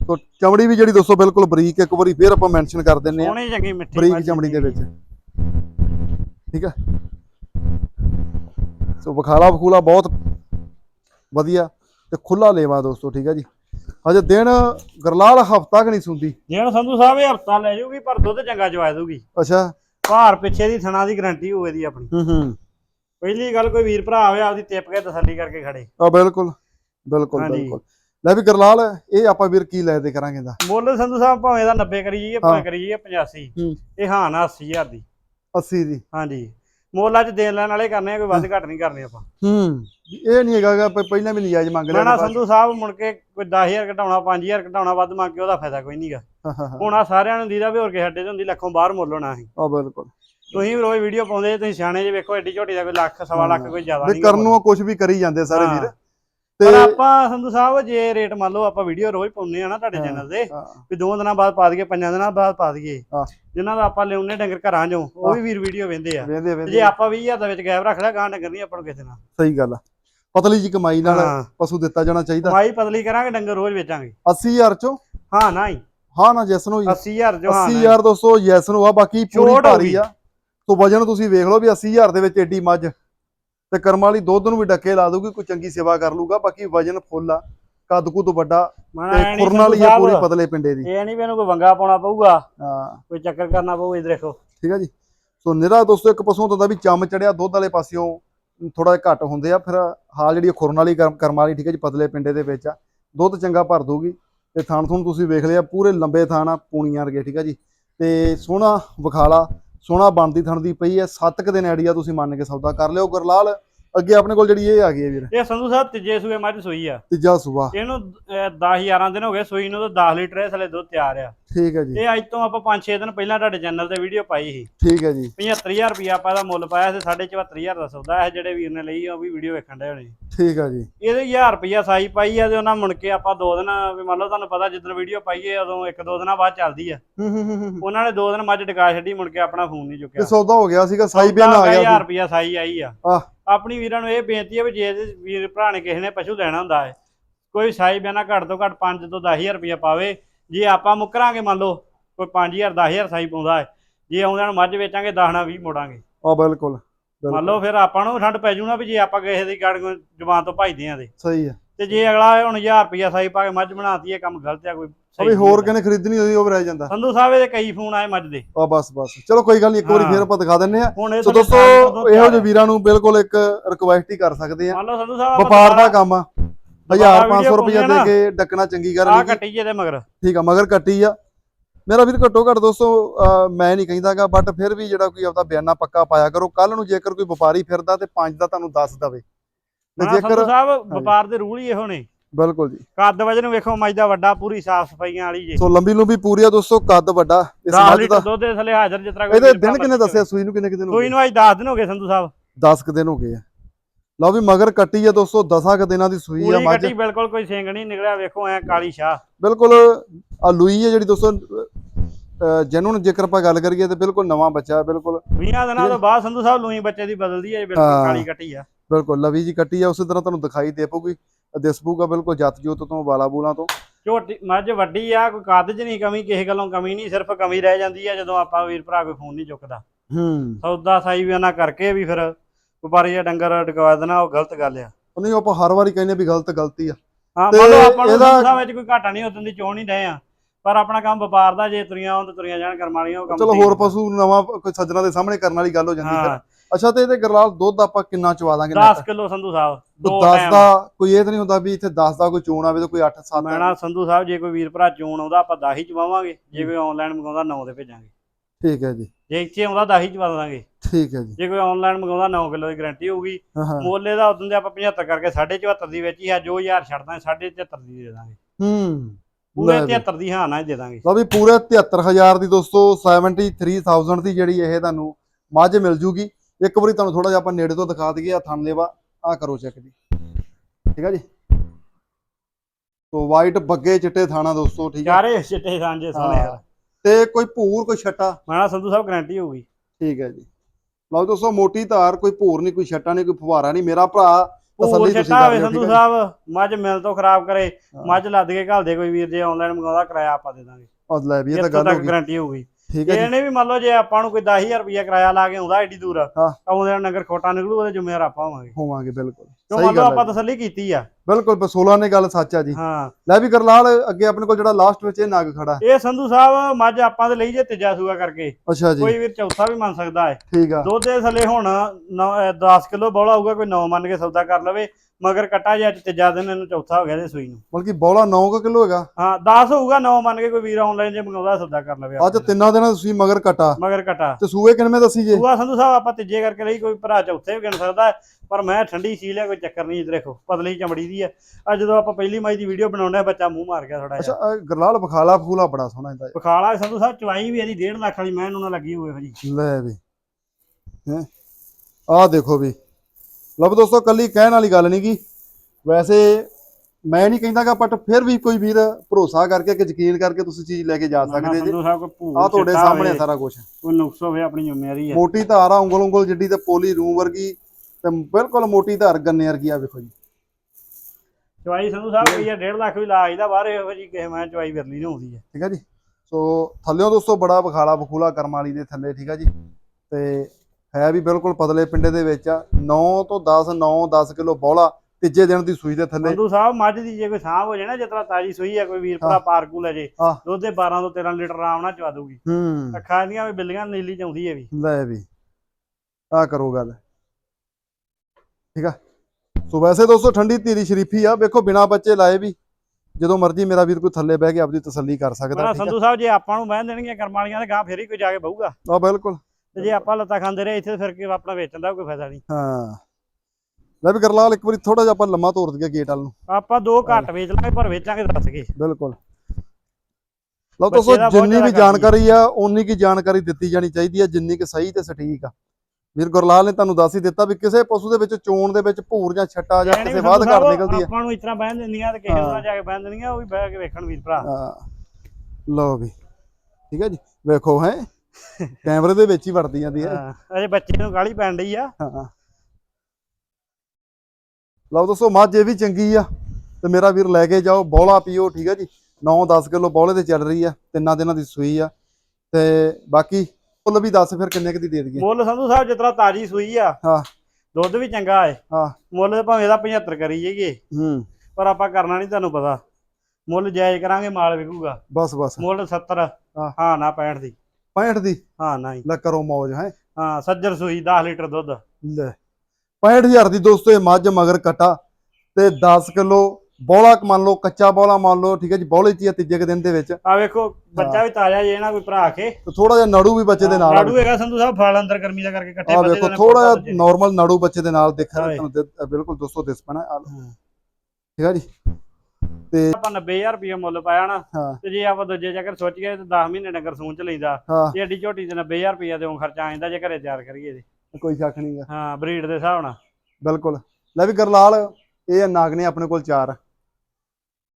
ਸੋ ਚਮੜੀ ਵੀ ਜਿਹੜੀ ਦੋਸਤੋ ਬਿਲਕੁਲ ਬਰੀਕ ਇੱਕ ਵਾਰੀ ਫੇਰ ਆਪਾਂ ਮੈਂਸ਼ਨ ਕਰ ਦਿੰਨੇ ਆ। ਸੋਹਣੀ ਚੰਗੀ ਮਿੱਠੀ ਬਰੀਕ ਚਮੜੀ ਦੇ ਵਿੱਚ। ਠੀਕ ਹੈ ਸੋ ਬਖਾਲਾ ਬਖੂਲਾ ਬਹੁਤ ਵਧੀਆ ਤੇ ਖੁੱਲਾ ਲੇਵਾ ਦੋਸਤੋ ਠੀਕ ਹੈ ਜੀ। ਹਜੇ ਦਿਨ ਗਰਲਾਲ ਹਫਤਾ ਕਿ ਨਹੀਂ ਸੁੰਦੀ। ਜਿਹੜਾ ਸੰਧੂ ਸਾਹਿਬ ਇਹ ਹਫਤਾ ਲੈ ਜਾਊਗੀ ਪਰ ਦੁੱਧ ਚੰਗਾ ਚਵਾ ਦੂਗੀ ਅੱਛਾ। ਭਾਰ ਪਿੱਛੇ ਦੀ ਥਣਾ ਦੀ ਗਰੰਟੀ ਹੋਵੇ ਦੀ ਆਪਣੀ। ਹੂੰ ਹੂੰ। ਪਹਿਲੀ ਗੱਲ ਕੋਈ ਵੀਰ ਭਰਾ ਆਵੇ ਆਪਦੀ ਟਿਪ ਕੇ ਤਸੱਲੀ ਕਰਕੇ ਖੜੇ। ਆ ਬਿਲਕੁਲ ਬਿਲਕੁਲ। ਬਿਲਕੁਲ। ਲੈ ਵੀ ਗਰਲਾਲ ਇਹ ਆਪਾਂ ਵੀਰ ਕੀ ਲੈ ਦੇ ਕਰਾਂਗੇ ਦਾ ਮੁੱਲ ਸੰਧੂ ਸਾਹਿਬ ਭਾਵੇਂ ਦਾ 90 ਕਰੀ ਜਾਈਏ ਭਾਵੇਂ। ਕਰੀ ਜਾਈਏ 85 ਹੂੰ। ਇਹ ਹਾਂ ਨਾ 80000 ਦੀ। 80 ਦੀ। ਹਾਂਜੀ। ਮੁੱਲ ਅੱਜ ਦੇਣ ਲੈਣ ਵਾਲੇ ਕਰਨੇ ਆ ਕੋਈ ਵੱਧ ਘੱਟ ਨਹੀਂ ਕਰਨੇ ਆਪਾਂ। ਹੂੰ ਇਹ ਨਹੀਂ ਹੈਗਾ ਕਿ ਪਹਿਲਾਂ ਵੀ ਨਜਾਇਜ਼ ਮੰਗ ਲਿਆ ਨਾ ਸੰਧੂ ਸਾਹਿਬ ਮੁੜ ਕੇ ਕੋਈ 10000 ਘਟਾਉਣਾ 5000 ਘਟਾਉਣਾ ਵੱਧ ਮੰਗ ਕੇ ਉਹਦਾ ਫਾਇਦਾ ਕੋਈ ਨਹੀਂਗਾ ਹੁਣ ਆ ਸਾਰਿਆਂ ਨੂੰ ਦੀਦਾ ਵੀ ਹੋਰ ਕਿਸੇ ਸਾਡੇ ਤੋਂ ਹੁੰਦੀ ਲੱਖੋਂ ਬਾਹਰ ਮੁੱਲ ਹੋਣਾ ਸੀ ਆ ਬਿਲਕੁਲ। ਤੁਸੀਂ ਵੀ ਰੋਜ਼ ਵੀਡੀਓ ਪਾਉਂਦੇ ਤੁਸੀਂ ਸਿਆਣੇ ਜੇ ਵੇਖੋ ਐਡੀ ਝੋਟੀ ਦਾ ਕੋਈ ਲੱਖ ਸਵਾ ਲੱਖ ਕੋਈ ਜ਼ਿਆਦਾ ਨਹੀਂ ਕਰਨ ਨੂੰ ਕੁਝ ਵੀ ਕਰੀ ਜਾਂਦੇ ਸਾਰੇ। ਵੀਰ। ਪਰ ਤੇ ਆਪਾਂ ਸੰਧੂ ਸਾਹਿਬ ਜੇ ਰੇਟ ਮੰਨ ਲਓ ਆਪਾਂ ਵੀਡੀਓ ਰੋਜ਼ ਪਾਉਂਦੇ ਆ ਨਾ ਤੁਹਾਡੇ। ਚੈਨਲ ਤੇ ਵੀ ਦੋ ਦਿਨਾਂ ਬਾਅਦ ਪਾ ਦਈਏ ਪੰਜਾਂ ਦਿਨਾਂ ਬਾਅਦ ਪਾ ਦਈਏ। ਜਿਨ੍ਹਾਂ ਦਾ ਆਪਾਂ ਲਿਆਉਨੇ ਡੰਗਰ ਘਰਾਂ ਚੋਂ ਉਹ ਵੀ ਵੀਰ ਵੀਡੀਓ ਵੇਂਦੇ ਆ। ਤੇ ਜੇ ਆਪਾਂ 20000 ਦਾ ਵਿੱਚ ਗੈਪ ਰੱਖ ਲਿਆ ਗਾਂ ਡੰਗਰ ਨਹੀਂ ਆਪਾਂ ਨੂੰ ਕਿਸੇ ਨਾਲ। ਸਹੀ ਗੱਲ ਆ। ਪਤਲੀ ਜੀ ਕਮਾਈ ਨਾਲ ਪਸ਼ੂ ਦਿੱਤਾ ਜਾਣਾ ਚਾਹੀਦਾ। ਕਮਾਈ ਪਤਲੀ ਕਰਾਂਗੇ ਡੰਗਰ ਰੋਜ਼ ਵੇਚਾਂਗੇ। 80000 ਚੋਂ? ਹਾਂ ਨਾ ਹੀ ਹਾਂ ਨਾ ਜੈਸ ਨੂੰ 80000 ਜੋ ਹਾਂ ਨਾ ਹੀ। 80000 ਦੋਸਤੋ ਯੈਸ ਨੂੰ ਆ ਬਾਕੀ ਪੂਰੀ ਭਾਰੀ। ਆ। ਸੋ ਵਜਨ ਤੁਸੀਂ ਵੇਖ ਲਓ ਵੀ 80000 ਦੇ ਵਿੱਚ ਏਡੀ ਮੱਝ ਤੇ ਕਰਮ ਵਾਲੀ ਦੁੱਧ ਨੂੰ ਵੀ ਡੱਕੇ ਲਾ ਦੂਗੀ ਕੋਈ ਚੰਗੀ ਸੇਵਾ ਕਰ ਲੂਗਾ ਬਾਕੀ ਵਜਨ ਫੁੱਲ ਆ ਕੱਦ ਕੁੱਦ ਵੱਡਾ ਤੇ ਖੁਰਨ ਵਾਲੀ ਆ ਪੂਰੀ ਪਤਲੇ ਪਿੰਡੇ ਦੀ। ਇਹ ਨਹੀਂ ਵੀ ਇਹਨੂੰ ਕੋਈ ਵੰਗਾ ਪਾਉਣਾ ਪਊਗਾ ਹਾਂ। ਕੋਈ ਚੱਕਰ ਕਰਨਾ ਪਊ ਇਧਰ ਦੇਖੋ। ਠੀਕ ਆ ਜੀ। ਸੋ ਨਿਰਾ ਦੋਸਤੋ ਇੱਕ ਪਸ਼ੂ ਹੁੰਦਾ ਵੀ ਚੰਮ ਚੜਿਆ ਦੁੱਧ ਵਾਲੇ ਪਾਸਿਓਂ ਥੋੜਾ ਜਿਹਾ ਘੱਟ ਹੁੰਦੇ ਆ ਫਿਰ ਹਾਲ ਜਿਹੜੀ ਖੁਰਨ ਵਾਲੀ ਕਰਮ ਵਾਲੀ ਠੀਕ ਹੈ ਜੀ ਪਤਲੇ ਪਿੰਡੇ ਦੇ ਵਿੱਚ ਆ। ਦੁੱਧ ਚੰਗਾ ਭਰ ਦੂਗੀ ਤੇ ਥਾਣ ਥੂਣ ਤੁਸੀਂ ਵੇਖ ਲਿਆ ਪੂਰੇ ਲੰਬੇ ਥਾਣ ਆ ਪੂਣੀਆਂ ਵਰਗੇ ਠੀਕ ਆ ਜੀ। ਤੇ ਸੋਹਣਾ ਵਿਖਾਲਾ ਸੋਹਣਾ ਬਣਦੀ ਥਣ ਦੀ ਪਈ ਹੈ। ਸੱਤ ਕੁ ਦਿਨ ਆਈਡੀਆ ਤੁਸੀਂ ਮੰਨ ਕੇ ਸੌਦਾ ਕਰ ਲਿਓ। ਗੁਰਲਾਲ ਅੱਗੇ ਆਪਣੇ ਕੋਲ ਜਿਹੜੀ ਇਹ ਆ ਗਈ ਹੈ ਵੀਰ। ਇਹ ਸੰਧੂ ਸਾਹਿਬ ਤੀਜੇ ਸੂਏ ਮੱਝ ਸੂਈ ਆ। ਤੀਜਾ ਸੂਆ। ਇਹਨੂੰ 10 11 ਦਿਨ ਹੋ ਗਏ ਸੂਈ ਨੂੰ ਤਾਂ 10 ਲੀਟਰ ਇਹ ਥਲੇ ਦੁੱਧ ਤਿਆਰ ਆ। ਠੀਕ ਹੈ ਜੀ। ਇਹ ਅੱਜ ਤੋਂ ਆਪਾਂ 5-6 ਦਿਨ ਪਹਿਲਾਂ ਤੁਹਾਡੇ ਚੈਨਲ ਤੇ ਵੀਡੀਓ ਪਾਈ ਸੀ। ਠੀਕ ਹੈ ਜੀ। 75000 ਰੁਪਇਆ ਆਪਾਂ ਇਹਦਾ ਮੁੱਲ ਪਾਇਆ ਸੀ 74500 ਦਾ ਸੌਦਾ ਹੈ ਜਿਹੜੇ ਵੀਰ ਨੇ ਲਈ ਆ, ਉਹ ਵੀ ਵੀਡੀਓ ਵੇਖਣ ਦੇ ਹੋਣੇ। ਠੀਕ ਹੈ ਜੀ। ਇਹਦੇ 1000 ਰੁਪਇਆ ਸਾਈ ਪਾਈ ਆ ਤੇ ਉਹਨਾਂ ਮੁੜ ਕੇ ਆਪਾਂ ਦੋ ਦਿਨ ਵੀ ਮੰਨ ਲਓ ਤੁਹਾਨੂੰ ਪਤਾ ਜਿੱਦਣ ਵੀਡੀਓ ਪਾਈਏ ਉਦੋਂ ਇੱਕ ਦੋ ਦਿਨਾਂ ਬਾਅਦ ਚੱਲਦੀ ਆ। ਹੂੰ ਹੂੰ ਹੂੰ ਹੂੰ। ਉਹਨਾਂ ਨੇ ਦੋ ਦਿਨ ਮੱਝ ਡਕਾ ਛੱਡੀ ਮੁੜ ਕੇ ਆਪਣਾ ਫੋਨ ਨਹੀਂ ਤੇ ਚੁੱਕਿਆ ਸੌਦਾ ਹੋ ਗਿਆ ਸੀਗਾ ਸਾਈ ਬਿਆਨ ਆ ਗਿਆ 1000 ਸੀ ਰੁਪਇਆ ਸਾਈ ਆਈ ਆ। ਆਪਣੀ ਵੀਰਾਂ ਨੂੰ ਇਹ ਬੇਨਤੀ ਹੈ ਵੀ ਜੇ ਵੀਰ ਭਰਾ ਨੇ ਕਿਸੇ ਨੇ ਪਸ਼ੂ ਲੈਣਾ ਹੁੰਦਾ ਹੈ ਕੋਈ ਸਾਈ ਬਿਆਨਾ ਘੱਟ ਤੋਂ ਘੱਟ 5 ਤੋਂ 10000 ਰੁਪਇਆ ਪਾਵੇ ਜੇ ਆਪਾਂ ਮੁੱਕਰਾਂਗੇ ਮੰਨ ਲਓ ਕੋਈ 5000 10000 ਸਾਈ ਪਾਉਂਦਾ ਹੈ ਜੇ ਆਉਂਦਿਆਂ ਨੂੰ ਮੱਝ ਵੇਚਾਂਗੇ 10 ਨਾ 20 ਮੋੜਾਂਗੇ। ਆ ਬਿਲਕੁਲ। ਮੰਨ ਲਓ ਫਿਰ ਆਪਾਂ ਨੂੰ ਠੰਡ ਪੈ ਜੂ ਨਾ ਵੀ ਜੇ ਆਪਾਂ ਕਿਸੇ ਦੀ ਗਾੜ ਜ਼ਬਾਨ ਤੋਂ ਭਜਦੇ ਆਂ ਦੇ ਸਹੀ ਹੈ। ਤੇ ਜੇ ਅਗਲਾ ਹੁਣ 1000 ਰੁਪਿਆ ਸਾਈ ਪਾ ਕੇ ਮੱਝ ਬਣਾਤੀ ਇਹ ਕੰਮ ਗਲਤ ਆ ਕੋਈ ਨਹੀਂ ਹੋਰ ਹੁੰਦਾ। ਕਿਨੇ ਖਰੀਦਣੀ ਹੋਈ ਉਹ ਰਹਿ ਜਾਂਦਾ। ਸੰਧੂ ਸਾਹਿਬ ਇਹਦੇ ਕਈ ਫੋਨ ਆਏ ਮੱਝ ਦੇ। ਆ ਬਸ ਬਸ। ਚਲੋ ਕੋਈ ਗੱਲ ਨਹੀਂ ਇੱਕ ਵਾਰੀ। ਫੇਰ ਆਪਾਂ ਦਿਖਾ ਦਿੰਨੇ ਆ। ਹੁਣ ਇਹ ਸੋ ਦੋਸਤੋ ਇਹੋ ਜਿਹੇ। ਵੀਰਾਂ ਨੂੰ ਬਿਲਕੁਲ ਇੱਕ ਰਿਕੁਐਸਟ ਹੀ ਕਰ ਸਕਦੇ ਆ। ਮੰਨ ਲਓ ਸੰਧੂ ਸਾਹਿਬ ਵਪਾਰ ਦਾ ਕੰਮ ਆ। 1500 ਵੀਡੀਓ ਰੁਪਏ ਦੇ ਕੇ ਡੱਕਣਾ ਚੰਗੀ ਗੱਲ ਆ। ਕੱਟੀ ਜਿਹਦੇ ਮਗਰ। ਠੀਕ ਆ ਮਗਰ ਕੱਟੀ ਆ। ਮੇਰਾ ਵੀਰ ਘੱਟੋ ਘੱਟ ਦੋਸਤੋ ਮੈਂ ਨਹੀਂ ਕਹਿੰਦਾਗਾ ਬਟ ਫਿਰ ਵੀ ਜਿਹੜਾ ਕੋਈ ਆਪਦਾ ਬਿਆਨਾ ਪੱਕਾ ਪਾਇਆ ਕਰੋ ਕੱਲ ਨੂੰ ਜੇਕਰ ਕੋਈ ਵਪਾਰੀ ਫਿਰਦਾ ਤੇ ਪੰਜ ਦਾ ਤੁਹਾਨੂੰ ਦੱਸ ਦਵੇ। ਤੇ ਜੇਕਰ ਸਾਹਿਬ ਵਪਾਰ ਦੇ ਰੂਲ ਹੀ ਇਹੋ ਨੇ। ਬਿਲਕੁਲ ਜੀ। ਕੱਦ ਵਜਨ ਵੇਖੋ ਮੱਝ ਦਾ ਵੱਡਾ ਪੂਰੀ ਸਾਫ਼ ਸਫਾਈਆਂ ਵਾਲੀ ਜੇ। ਸੋ ਲੰਬੀ ਲੰਬੀ ਪੂਰੀ ਆ ਦੋਸਤੋ ਕੱਦ ਵੱਡਾ। ਇਸ 10 ਮੱਝ ਦਾ ਦੁੱਧ ਦੇ ਥੱਲੇ ਹਾਜ਼ਰ ਕੋਈ ਇਹਦੇ ਦਿਨ ਕਿੰਨੇ ਦੱਸਿਆ? ਸੂਈ ਨੂੰ ਕਿੰਨੇ ਕਿੰਨੇ ਦਿਨ ਹੋ ਸੂਈ ਨੂੰ ਅੱਜ 10 ਦਿਨ ਹੋ ਗਏ ਸੰਧੂ ਸਾਹਿਬ। 10 ਕੁ ਦਿਨ ਹੋ ਗਏ ਆ। ਲਓ ਵੀ ਮਗਰ ਕੱਟੀ ਆ ਦੋਸਤੋ 10 ਕੁ ਦਿਨਾਂ ਦੀ ਸੂਈ ਆ ਮੱਝ ਕੱਟੀ ਬਿਲਕੁਲ ਕੋਈ ਸਿੰਗ ਨਹੀਂ ਨਿਕਲਿਆ ਵੇਖੋ ਐ ਕਾਲੀ ਸ਼ਾਹ। ਬਿਲਕੁਲ ਆ ਲੂਈ ਹੈ ਜਿਹੜੀ ਦੋਸਤੋ ਜੈਨੂਨ ਜੇਕਰ ਆਪਾਂ ਗੱਲ ਕਰੀਏ ਤੇ ਬਿਲਕੁਲ ਨਵਾਂ ਬੱਚਾ ਬਿਲਕੁਲ। 20 ਦਿਨਾਂ ਤੋਂ ਬਾਅਦ ਸੰਧੂ ਸਾਹਿਬ ਲੂਈ ਬੱਚੇ ਦੀ ਬਦਲਦੀ ਹੈ ਬਿਲਕੁਲ। ਕਾਲੀ ਕੱਟੀ ਆ। ਬਿਲਕੁਲ ਲਵੀ ਜੀ ਕੱਟੀ ਆ ਉਸੇ ਤਰ੍ਹਾਂ ਤੁਹਾਨੂੰ ਦਿਖਾਈ ਦੇ ਪਊਗੀ ਦਿਸ ਪਊਗਾ ਬਿਲਕੁਲ ਜੱਤ ਜੋਤ ਤੋਂ ਵਾਲਾ ਬੂਲਾਂ ਤੋਂ। ਝੋਟੀ ਮੱਝ ਵੱਡੀ ਆ ਕੋਈ ਕੱਦ 'ਚ ਨਹੀਂ ਕਮੀ ਕਿਸੇ ਗੱਲੋਂ ਕਮੀ ਨਹੀਂ ਸਿਰਫ ਕਮੀ ਰਹਿ ਜਾਂਦੀ ਆ ਜਦੋਂ ਆਪਾਂ ਵੀਰ ਭਰਾ ਕੋਈ ਫੋਨ ਨਹੀਂ ਚੁੱਕਦਾ। ਹੂੰ। ਸੌਦਾ ਸਾਈ ਵੀ ਉਹਨਾਂ ਕਰਕੇ ਵੀ ਫਿਰ ਵਪਾਰੀ ਜਿਹਾ ਡੰਗਰ ਡਕਵਾ ਦੇਣਾ ਉਹ ਗਲਤ ਗੱਲ ਆ। ਉਹ ਨਹੀਂ ਆਪਾਂ ਹਰ ਵਾਰੀ ਕਹਿੰਦੇ ਵੀ ਗਲਤ ਗਲਤੀ ਆ। ਹਾਂ ਤੇ ਮੰਨ ਲਓ ਆਪਾਂ ਨੂੰ ਇਹਦਾ- ਸੰਧੂ ਸਾਹਿਬ ਵਿੱਚ ਕੋਈ ਘਾਟਾ ਨਹੀਂ ਉਦੋਂ ਦੀ ਚੋਣ ਨਹੀਂ ਰਹੇ ਆ। ਪਰ ਆਪਣਾ ਕੰਮ ਵਪਾਰ ਦਾ ਜੇ ਤੁਰੀਆਂ ਤੇ ਤੁਰੀਆਂ ਜਾਣ ਕਰਮ ਵਾਲੀਆਂ ਉਹ ਕੰਮ ਚਲੋ ਹੋਰ। ਪਸ਼ੂ ਨਵਾਂ ਕੋਈ ਸੱਜਣਾ ਦੇ ਸਾਹਮਣੇ ਕਰਨ ਵਾਲੀ ਗੱਲ ਹੋ ਜਾਂਦੀ ਹਾਂ। ਫਿਰ ਅੱਛਾ ਤੇ ਇਹਦੇ ਗਰਲਾਲ ਦੁੱਧ ਆਪਾਂ ਕਿੰਨਾ ਚਵਾ ਦਾਂਗੇ 10 ਕਿਲੋ ਸੰਧੂ ਸਾਹਿਬ ਦੋ 10 ਟਾਈਮ ਦਾ ਕੋਈ ਇਹ ਤਾਂ ਨਹੀਂ ਹੁੰਦਾ ਵੀ ਇੱਥੇ 10 ਦਾ ਕੋਈ ਚੋਣ ਆਵੇ ਤੇ ਕੋਈ 8 7 ਮੈਂ ਨਾ ਸੰਧੂ ਸਾਹਿਬ ਜੇ ਕੋਈ ਵੀਰ ਭਰਾ ਚੋਣ ਆਉਂਦਾ ਆਪਾਂ 10 ਹੀ ਚਵਾਵਾਂਗੇ। ਜੇ ਕੋਈ ਆਨਲਾਈਨ ਮੰਗਾਉਂਦਾ 9 ਦੇ ਭੇਜਾਂਗੇ। ਠੀਕ ਹੈ ਜੀ। ਜੇ ਇੱਥੇ ਆਉਂਦਾ 10 ਹੀ ਚਵਾ ਦਾਂਗੇ। ਠੀਕ ਹੈ ਜੀ। ਜੇ ਕੋਈ ਆਨਲਾਈਨ ਮੰਗਾਉਂਦਾ 9 ਕਿਲੋ ਦੀ ਗਾਰੰਟੀ ਹੋਊਗੀ। ਹਾਂ ਹਾਂ। ਮੋਲੇ ਦਾ ਉਦੋਂ ਦੇ ਆਪਾਂ 75 ਕਰਕੇ 74 ਦੀ ਵਿੱਚ ਹੀ ਆ ਜੋ 1000 ਛੱਡਦਾ 75 ਦੀ ਦੇ ਦਾਂਗੇ। ਹੂੰ। ਪੂਰੇ ਲੈ ਵੀ। 73 ਦੀ ਹਾਂ ਨਾ ਹੀ ਦੇ ਦਾਂਗੇ। ਲਓ ਵੀ ਪੂਰੇ 73000 ਦੀ ਦੋਸਤੋ 73000 ਦੀ ਜਿਹੜੀ ਇਹ ਤੁਹਾਨੂੰ ਮੱਝ ਮਿਲ ਜੂਗੀ। ਇੱਕ ਵਾਰੀ ਤੁਹਾਨੂੰ ਥੋੜਾ ਜਿਹਾ ਆਪਾਂ ਨੇੜੇ ਤੋਂ ਦਿਖਾ ਦਈਏ ਆ ਥਣ ਲੇਵਾ ਆ ਕਰੋ ਚੈੱਕ ਜੀ। ਠੀਕ ਆ ਜੀ? ਤੋ ਵਾਈਟ ਬੱਗੇ ਚਿੱਟੇ ਥਾਣਾ ਦੋਸਤੋ ਠੀਕ ਆ ਚਾਰੇ ਚਿੱਟੇ ਸਾਂਝੇ ਸੋਹਣੇ ਹਾਂ। ਤੇ ਕੋਈ ਭੂਰ ਕੋਈ ਛੱਟਾ? ਮੈਂ ਨਾ ਸੰਧੂ ਸਾਹਿਬ ਗਾਰੰਟੀ ਹੋਊਗੀ। ਠੀਕ ਹੈ ਜੀ। ਲਓ ਦੋਸਤੋ ਮੋਟੀ ਧਾਰ ਕੋਈ ਭੂਰ ਨਹੀਂ ਕੋਈ ਛੱਟਾ ਨਹੀਂ ਕੋਈ ਫੁਹਾਰਾ ਨਹੀਂ। ਮੇਰਾ ਭਰਾ ਉਹ ਤਸੱਲੀ ਤੁਸੀਂ ਛੱਟਾ ਕਰ ਹੋਵੇ ਸੰਧੂ ਹੈ ਸਾਹਿਬ ਮੱਝ ਮਿਲ ਤੋਂ ਖਰਾਬ ਕਰੇ ਹਾਂ। ਮੱਝ ਲੱਦ ਕੇ ਘੱਲ ਦੇ ਕੋਈ ਵੀਰ ਜੇ ਆਨਲਾਈਨ ਮੰਗਾਉਂਦਾ ਕਿਰਾਇਆ ਆਪਾਂ ਦੇ ਦਾਂਗੇ। ਉਹ ਲੈ ਵੀ ਇਹ ਤਾਂ ਗੱਲ ਹੋ ਗਈ। ਗਾਰੰਟੀ ਹੋਊਗੀ। ਠੀਕ ਹੈ ਜੀ। ਇਹਨੇ ਵੀ ਮੰਨ ਲਓ ਜੇ ਆਪਾਂ ਨੂੰ ਕੋਈ 10000 ਰੁਪਇਆ ਕਿਰਾਇਆ ਲਾ ਕੇ ਆਉਂਦਾ ਏਡੀ ਦੂਰ ਹਾਂ। ਨਾਲ ਨਗਰ ਖੋਟਾ ਨਿਕਲੂ ਉਹਦੇ ਜ਼ਿੰਮੇਵਾਰ ਆਪਾਂ ਹੋਵਾਂਗੇ। ਹੋਵਾਂਗੇ ਬਿਲਕੁਲ। ਕਿਉਂ ਸਹੀ ਮੰਨ ਲਓ ਗੱਲ ਆਪਾਂ ਤਸੱਲੀ ਕੀਤੀ ਆ। ਬਿਲਕੁਲ ਬਸੋਲਾ ਨੇ ਗੱਲ ਸੱਚ ਆ ਜੀ। ਹਾਂ। ਲੈ ਵੀ ਗਰਲਾਲ ਅੱਗੇ ਆਪਣੇ ਕੋਲ ਜਿਹੜਾ ਲਾਸਟ ਵਿੱਚ ਇਹ ਨਗ ਖੜਾ। ਇਹ ਸੰਧੂ ਸਾਹਿਬ ਮੱਝ ਆਪਾਂ ਦੇ ਲਈ ਜੇ ਤੀਜਾ ਸੂਆ ਕਰਕੇ। ਅੱਛਾ ਜੀ। ਕੋਈ ਵੀਰ ਚੌਥਾ ਵੀ ਮੰਨ ਸਕਦਾ ਹੈ। ਠੀਕ ਆ। ਦੁੱਧ ਦੇ ਥੱਲੇ ਹੁਣ 10 ਕਿਲੋ ਬੋਲਾ ਹੋਊਗਾ ਕੋਈ 9 ਮੰਨ ਕੇ ਸੌਦਾ ਕਰ ਲਵੇ। ਮਗਰ ਕੱਟਾ ਜੇ ਅੱਜ ਤੀਜਾ ਦਿਨ ਇਹਨੂੰ ਚੌਥਾ ਹੋ ਗਿਆ ਤੇ ਸੂਈ ਨੂੰ। ਬਲਕਿ ਬੌਲਾ 9 ਕਿਲੋ ਹੈਗਾ। ਹਾਂ 10 ਹੋਊਗਾ 9 ਮੰਨ ਕੇ ਕੋਈ ਵੀਰ ਆਨਲਾਈਨ ਜੇ ਮੰਗਾਉਂਦਾ ਸੌਦਾ ਕਰ ਲਵੇ ਅੱਜ ਤਿੰਨਾਂ ਦਿਨਾਂ ਤੁਸੀਂ ਮਗਰ ਕਟਾ। ਮਗਰ ਕਟਾ। ਤੇ ਸੂਏ ਕਿੰਨੇ ਦੱਸੀ ਜੇ? ਸੂਆ ਸੰਧੂ ਸਾਹਿਬ ਆਪਾਂ ਤੀਜੇ ਕਰਕੇ ਲਈ ਕੋਈ ਭਰਾ ਚੌਥੇ ਵੀ ਗਿਣ ਸਕਦਾ ਪਰ ਮੈਂ ਠੰਡੀ ਸੀ ਲਿਆ ਕੋਈ ਚੱਕਰ ਨਹੀਂ ਇੱਧਰ ਦੇਖੋ ਪਤਲੀ ਚਮੜੀ ਦੀ ਅੱਜ ਜਦੋਂ ਆਪਾਂ ਪਹਿਲੀ ਮਾਈ ਦੀ ਵੀਡੀਓ ਬਣਾਉਂਦੇ ਆ ਬੱਚਾ ਮੂੰਹ ਮਾਰ ਗਿਆ ਥੋੜਾ ਅੱਛਾ ਆਹ ਗਰਲਾਲ ਬਖਾਲਾ ਫੂਲਾ ਬੜਾ ਸੋਹਣਾ ਇਹਦਾ। ਬਖਾਲਾ ਸੰਧੂ ਸਾਹਿਬ ਚਵਾਈ ਵੀ ਇਹਦੀ 1.5 ਲੱਖ ਵਾਲੀ ਮੈਂ ਇਹਨੂੰ ਨਾ ਲੱਗੀ ਹੋਵੇ ਜੀ। ਲੈ ਵੀ। ਹੈ? ਆਹ ਦੇਖੋ ਵੀ। ਲਓ ਦੋਸਤੋ ਕੱਲੀ ਕਹਿਣ ਵਾਲੀ ਗੱਲ ਨਹੀਂ ਗੀ। ਵੈਸੇ ਮੈਂ ਨਹੀਂ ਕਹਿੰਦਾਗਾ ਬਟ ਫਿਰ ਵੀ ਕੋਈ ਵੀਰ ਭਰੋਸਾ ਕਰਕੇ ਕਿ ਯਕੀਨ ਕਰਕੇ ਤੁਸੀਂ ਚੀਜ਼ ਲੈ ਕੇ ਜਾ ਨਾ, ਨਾ, ਸਕਦੇ ਜੀ। ਸੰਧੂ ਸਾਹਿਬ ਕੋਈ ਭੂਰ ਆਹ ਤੁਹਾਡੇ ਸਾਹਮਣੇ ਸਾਰਾ ਕੁਝ ਕੋਈ ਨੁਕਸ ਹੋਵੇ ਆਪਣੀ ਜ਼ਿੰਮੇਵਾਰੀ ਹੈ ਮੋਟੀ ਧਾਰ ਆ ਉਂਗਲ ਉਂਗਲ ਜਿੱਡੀ ਤੇ ਪੋਲੀ ਰੂਮ ਵਰਗੀ ਤੇ ਬਿਲਕੁਲ ਮੋਟੀ ਧਾਰ ਗੰਨੇ ਵਰਗੀ ਆ ਵੇਖੋ ਜੀ। ਚਵਾਈ ਸੰਧੂ ਸਾਹਿਬ ਕਈ 1.5 ਲੱਖ ਵੀ ਲਾ ਆਈਦਾ ਬਾਹਰ ਇਹੋ ਜੀ ਕਿਸੇ ਮੈਂ ਚਵਾਈ ਵਿਰਲੀ ਨੂੰ ਆਉਂਦੀ ਹੈ ਠੀਕ ਹੈ ਜੀ? ਸੋ ਥੱਲਿਓਂ ਦੋਸਤੋ ਬੜਾ ਬਖਾਲਾ ਬਖੂਲਾ ਕਰਮ ਵਾਲੀ ਦੇ ਥੱਲੇ ਠੀਕ ਹੈ ਜੀ? ਤੇ ਹੈ ਵੀ ਬਿਲਕੁਲ ਪਤਲੇ ਪਿੰਡੇ ਦੇ ਵਿੱਚ ਆ। 9 ਤੋਂ 10 9 10 ਕਿਲੋ ਬੌਲਾ ਤੀਜੇ ਦਿਨ ਦੀ ਸੂਈ ਦੇ ਥੱਲੇ। ਸੰਧੂ ਸਾਹਿਬ ਮੱਝ ਦੀ ਜੇ ਕੋਈ ਸਾਂਭ ਹੋ ਜਾਏ ਨਾ ਤਰ੍ਹਾਂ ਤਾਜੀ ਸੂਈ ਹੈ ਕੋਈ ਵੀਰ ਭਰਾ ਪਾਰਕੂ ਲੈ ਜੇ। ਦੁੱਧ ਦੇ 12 ਤੋਂ 13 ਲੀਟਰ ਆਰਾਮ ਨਾਲ ਚਵਾ ਦੂਗੀ ਹੂੰ। ਅੱਖਾਂ ਦੀਆਂ ਵੀ ਬਿੱਲੀਆਂ ਨੀਲੀ ਚ ਆਉਂਦੀ ਹੈ ਵੀ। ਲੈ ਵੀ। ਆ ਕਰੋ ਗੱਲ। ਠੀਕ ਆ? ਸੋ ਵੈਸੇ ਦੋਸਤੋ ਠੰਡੀ ਧੀਰੀ ਸ਼ਰੀਫੀ ਆ। ਵੇਖੋ ਬਿਨਾ ਬੱਚੇ ਲਾਏ ਵੀ ਜਦੋਂ ਮਰਜ਼ੀ ਮੇਰਾ ਵੀਰ ਕੋਈ ਥੱਲੇ ਬਹਿ ਕੇ ਆਪਦੀ ਤਸੱਲੀ ਕਰ ਸਕਦਾ ਠੀਕ ਸੰਧੂ ਸਾਹਿਬ ਜੇ ਆਪਾਂ ਨੂੰ ਬਹਿਣ ਦੇਣਗੀਆਂ ਕਰਮ ਵਾਲੀਆਂ ਤੇ ਗਾਂ ਫੇਰ ਹੀ ਕੋਈ ਜਾ ਕੇ ਬਹੂਗਾ। ਆ ਬਿਲਕੁਲ। ਤੇ ਜੇ ਆਪਾਂ ਲੱਤਾਂ ਖਾਂਦੇ ਰਹੇ ਇੱਥੇ ਫਿਰ ਕੇ ਆਪਣਾ ਵੇਚਣ ਦਾ ਕੋਈ ਫਾਇਦਾ ਨਹੀਂ। ਹਾਂ। ਲੈ ਵੀ ਗਰਲਾਲ ਇੱਕ ਵਾਰੀ ਥੋੜਾ ਜਿਹਾ ਆਪਾਂ ਲੰਮਾ ਤੋਰ ਦਈਏ ਗੇਟ ਵੱਲ ਨੂੰ। ਆਪਾਂ ਦੋ ਘੱਟ ਵੇਚ ਲਾਂਗੇ ਪਰ ਵੇਚਾਂਗੇ ਦੱਸ ਕੇ। ਬਿਲਕੁਲ। ਲਓ ਦੋਸਤੋ ਜਿੰਨੀ ਵੀ ਜਾਣਕਾਰੀ ਆ ਓਨੀ ਕੀ ਜਾਣਕਾਰੀ ਦਿੱਤੀ ਜਾਣੀ ਚਾਹੀਦੀ ਆ ਜਿੰਨੀ ਕਿ ਸਹੀ ਤੇ ਸਟੀਕ ਆ। ਵੀਰ ਗੁਰਲਾਲ ਨੇ ਤੁਹਾਨੂੰ ਦੱਸ ਹੀ ਦਿੱਤਾ ਵੀ ਕਿਸੇ ਪਸ਼ੂ ਦੇ ਵਿੱਚ ਚੋਣ ਦੇ ਵਿੱਚ ਭੂਰ ਜਾਂ ਛੱਟਾ ਜਾਂ ਕਿਸੇ ਸੰਧੂ ਘਰ ਨਿਕਲਦੀ ਆ ਆਪਾਂ ਨੂੰ ਇਸ ਤਰ੍ਹਾਂ ਬਹਿਣ ਦਿੰਦੀਆਂ ਤੇ ਕਿਸੇ ਹਾਂ। ਨਾਲ ਜਾ ਕੇ ਬਹਿਣ ਦਿੰਦੀਆਂ ਉਹ ਵੀ ਬਹਿ ਕੇ ਵੇਖਣ ਵੀਰ ਭਰਾ। ਹਾਂ। ਲਓ ਵੀ ਠੀਕ ਹੈ ਜੀ। ਵੇਖੋ ਹੈ ਕੈਮਰੇ ਦੇ ਵਿੱਚ ਹੀ ਵੜਦੀ ਜਾਂਦੀ ਹੈ ਹਾਂ, ਅਜੇ ਬੱਚੇ ਨੂੰ ਗਾਲੀ ਪੈਣ ਡਈ ਆ। ਹਾਂ। ਲਓ ਦੋਸਤੋ ਮੱਝ ਇਹ ਵੀ ਚੰਗੀ ਆ। ਤੇ ਮੇਰਾ ਵੀਰ ਲੈ ਕੇ ਜਾਓ ਬੌਲਾ ਪੀਓ ਠੀਕ ਹੈ ਜੀ। 9-10 ਕਿਲੋ ਬੌਲੇ ਤੇ ਚੱਲ ਰਹੀ ਆ ਤਿੰਨਾਂ ਦਿਨਾਂ ਦੀ ਸੂਈ ਆ। ਤੇ ਬਾਕੀ ਮੁੱਲ ਵੀ ਦੱਸ ਫਿਰ ਕਿੰਨੇ ਕੁ ਦੀ ਦੇ ਦਈਏ? ਮੁੱਲ ਸੰਧੂ ਸਾਹਿਬ ਜਿਸ ਤਰ੍ਹਾਂ ਤਾਜੀ ਸੂਈ ਆ ਹਾਂ। ਦੁੱਧ ਵੀ ਚੰਗਾ ਏ। ਹਾਂ। ਮੁੱਲ ਤਾਂ ਭਾਵੇਂ ਇਹਦਾ 75 ਕਰੀ ਜਾਈਏ ਹੂੰ। ਪਰ ਆਪਾਂ ਕਰਨਾ ਨਹੀਂ ਤੁਹਾਨੂੰ ਪਤਾ। ਮੁੱਲ ਜਾਇਜ਼ ਕਰਾਂਗੇ ਮਾਲ ਵਿਕੂਗਾ। ਬਸ ਬਸ। ਮੁੱਲ 70 ਹਾਂ। ਹਾਂ ਨਾ 65 ਦੀ। 65 ਦੀ? ਹਾਂ ਨਾ ਹੀ ਲੈ ਕਰੋ ਮੌਜ ਹੈ। ਹਾਂ ਸੱਜਰ ਸੂਈ 10 ਲੀਟਰ ਦੁੱਧ। ਲੈ। 65000 ਦੀ ਦੋਸਤੋ ਇਹ ਮੱਝ ਮਗਰ ਕਟਾ ਤੇ 10 ਕਿਲੋ ਬੋਲਾ ਮੰਨ ਲਓ ਕੱਚਾ ਬੋਲਾ ਮੰਨ ਲਓ ਠੀਕ ਹੈ ਜੀ ਬੋਲੇ ਚ ਹੀ ਆ ਤੀਜੇ ਕੁ ਦਿਨ ਦੇ ਵਿੱਚ। ਆ ਵੇਖੋ ਬੱਚਾ ਵੀ ਤਾਜ਼ਾ ਜੇ ਨਾ ਕੋਈ ਭਰਾ ਕੇ ਤੇ ਥੋੜਾ ਜਿਹਾ ਨੜੂ ਵੀ ਬੱਚੇ ਦੇ ਨਾਲ ਆ। ਲਾਡੂ ਹੈਗਾ ਸੰਧੂ ਸਾਹਿਬ ਫਲ ਅੰਦਰ ਗਰਮੀ ਦਾ ਕਰਕੇ ਇਕੱਠੇ ਆ ਬੱਚੇ ਵੇਖੋ ਥੋੜਾ ਜਿਹਾ ਨਾਰਮਲ ਨੜੂ ਬੱਚੇ ਦੇ ਨਾਲ ਦੇਖਿਆ ਹਾਂ। ਤੁਹਾਨੂੰ ਦੇ- ਬਿਲਕੁਲ ਦੋਸਤੋ ਦਿਸ ਪੈਣਾ ਆ ਲਓ। ਠੀਕ ਹੈ ਜੀ। ਤੇ ਆਪਾਂ 90000 ਰੁਪਏ ਮੁੱਲ ਪਾਇਆ ਨਾ ਹਾਂ। ਤੇ ਜੇ ਆਪਾਂ ਦੂਜੇ ਚੱਕਰ ਸੋਚ ਗਏ ਤੇ 10 ਮਹੀਨੇ ਡੰਗਰ ਸੂਣ ਚ ਲੈਂਦਾ ਹਾਂ। ਇਹ ਅੱਡੀ ਝੋਟੀ ਤੇ 90000 ਰੁਪਏ ਦੇ ਖਰਚਾ ਆ ਜਾਂਦਾ ਜੇ ਘਰੇ ਤਿਆਰ ਕਰੀਏ ਤੇ ਕੋਈ ਸ਼ੱਕ ਨਹੀਂਗਾ ਹਾਂ ਬਰੀਡ ਦੇ ਹਿਸਾਬ ਨਾਲ। ਬਿਲਕੁਲ। ਲੈ ਵੀ ਗਰਲਾਲ ਇਹ ਨਾਗਨੇ ਆਪਣੇ ਕੋਲ ਚਾਰ।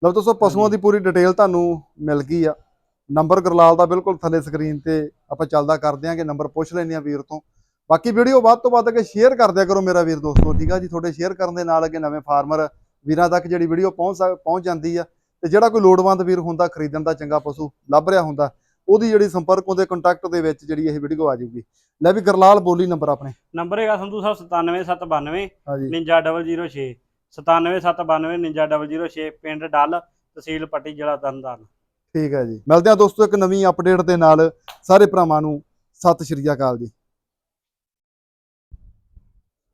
ਲਓ ਦੋਸਤੋ ਪਸ਼ੂਆਂ ਦੀ ਪੂਰੀ ਡਿਟੇਲ ਤੁਹਾਨੂੰ ਮਿਲ ਗਈ ਆ। ਨੰਬਰ ਗਰਲਾਲ ਦਾ ਬਿਲਕੁਲ ਥੱਲੇ ਸਕਰੀਨ ਤੇ ਆਪਾਂ ਚੱਲਦਾ ਕਰਦੇ ਆਂਗੇ ਨੰਬਰ ਪੁੱਛ ਲੈਣੇ ਆ ਵੀਰ ਤੋਂ। ਬਾਕੀ ਵੀਡੀਓ ਵੱਧ ਤੋਂ ਵੱਧ ਅੱਗੇ ਸ਼ੇਅਰ ਕਰ ਦਿਆ ਕਰੋ ਮੇਰਾ ਵੀਰ ਦੋਸਤੋ ਠੀਕ ਆ ਜੀ? ਤੁਹਾਡੇ ਸ਼ੇਅਰ ਕਰਨ ਦੇ ਨਾਲ ਅੱਗੇ ਨਵੇਂ ਫਾਰਮਰ ਵੀਰਾਂ ਤੱਕ ਜਿਹੜੀ ਵੀਡੀਓ ਪਹੁੰਚ ਪਹੁੰਚ ਜਾਂਦੀ ਆ। ਤੇ ਜਿਹੜਾ ਕੋਈ ਲੋੜਵੰਦ ਵੀਰ ਹੁੰਦਾ ਖਰੀਦਣ ਦਾ ਚੰਗਾ ਪਸ਼ੂ ਲੱਭ ਰਿਹਾ ਹੁੰਦਾ ਉਹਦੀ ਜਿਹੜੀ ਸੰਪਰਕ ਉਹਦੇ ਕੰਟੈਕਟ ਦੇ ਵਿੱਚ ਜਿਹੜੀ ਇਹ ਵੀਡੀਓ ਆ ਜੂਗੀ ਲੈ ਵੀ ਗਰਲਾਲ ਬੋਲੀ ਨੰਬਰ ਆਪਣੇ। ਨੰਬਰ ਹੈਗਾ ਸੰਧੂ ਸਾਹਿਬ 97792 4906 9772909006 ਪਿੰਡ ਡੱਲ, ਤਹਿਸੀਲ ਪੱਟੀ, ਜ਼ਿਲ੍ਹਾ ਤਰਨਤਾਰਨ ਠੀਕ ਹੈ ਜੀ। ਮਿਲਦੇ ਆ ਦੋਸਤੋ ਇੱਕ ਨਵੀਂ ਅਪਡੇਟ ਦੇ ਨਾਲ। ਸਾਰੇ ਭਰਾਵਾਂ ਨੂੰ ਸਤਿ ਸ਼੍ਰੀ ਅਕਾਲ ਜੀ।